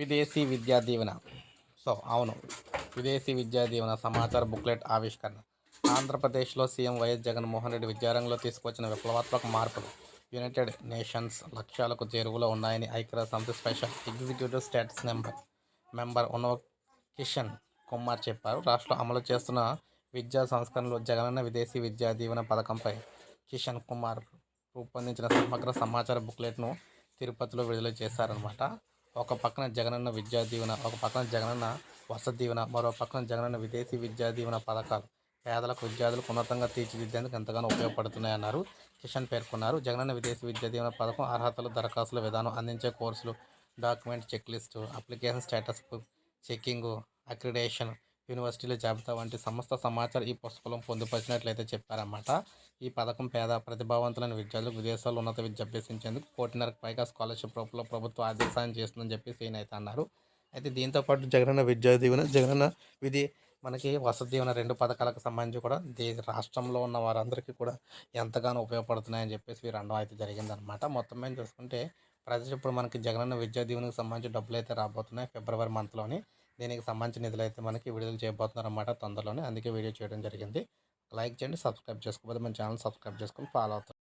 విదేశీ విద్యా దీవెన. సో అవును. విదేశీ విద్యా దీవెన సమాచార బుక్లెట్ ఆవిష్కరణ. ఆంధ్రప్రదేశ్లో సీఎం వైఎస్ జగన్మోహన్ రెడ్డి విద్యారంగంలో తీసుకొచ్చిన విప్లవాత్మక మార్పులు యునైటెడ్ నేషన్స్ లక్ష్యాలకు చేరువలో ఉన్నాయని ఐక్యరాజ్య సమితి special executive status number member ఉన్నవ కిషన్ కుమార్ చెప్పారు. రాష్ట్రంలో అమలు చేస్తున్న విద్యా సంస్కరణలు జగనన్న విదేశీ విద్యా దీవెన పథకంపై కిషన్ కుమార్ రూపొందించిన సమగ్ర సమాచార బుక్లెట్ను తిరుపతిలో విడుదల చేశారనమాట ఒక పక్కన జగనన్న విద్యా దీవెన ఒక పక్కన జగనన్న వసతి దీవెన మరో పక్కన జగనన్న విదేశీ విద్యా దీవెన పథకాలు. పేదలకు విద్యార్థులకు ఉన్నతంగా తీర్చిదిద్దేందుకు ఎంతగానో ఉపయోగపడుతున్నాయన్నారు. కిషన్ పేర్కొన్నారు జగనన్న విదేశీ విద్యా దీవెన పథకం అర్హతలు దరఖాస్తుల విధానం అందించే కోర్సులు document check list application status checking accreditation యూనివర్సిటీల జాబితా వంటి సమస్త సమాచారం ఈ పుస్తకంలో పొందుపరిచినట్లయితే చెప్పారన్నమాట. ఈ పథకం పేద ప్రతిభావంతులైన విద్యార్థులకు విదేశాల్లో ఉన్నత విద్య అభ్యసించేందుకు కోటిన్నరకు పైగా స్కాలర్షిప్ రూపంలో ప్రభుత్వం ఆర్థిక సాయం చేస్తుందని చెప్పేసి ఈయన అయితే అన్నారు. అయితే దీంతో పాటు జగనన్న విద్యా దీవెన జగనన్న విధి మనకి వసతి దీవెన రెండు పథకాలకు సంబంధించి కూడా దే రాష్ట్రంలో ఉన్న వారందరికీ కూడా ఎంతగానో ఉపయోగపడుతున్నాయని చెప్పేసి వీరు అనడం అయితే జరిగిందనమాట మొత్తం మీద చూసుకుంటే ప్రజలు ఇప్పుడు మనకి జగనన్న విద్యా దీవెనకు సంబంధించి డబ్బులు అయితే రాబోతున్నాయి ఫిబ్రవరి మంత్లోని. దీనికి సంబంధించిన నిధులు అయితే మనకి విడుదల చేయబోతున్నారన్నమాట తొందరలోనే. అందుకే వీడియో చేయడం జరిగింది. లైక్ చేయండి సబ్స్క్రైబ్ చేసుకోకపోతే మన ఛానల్ సబ్స్క్రైబ్ చేసుకొని ఫాలో అవుతుంది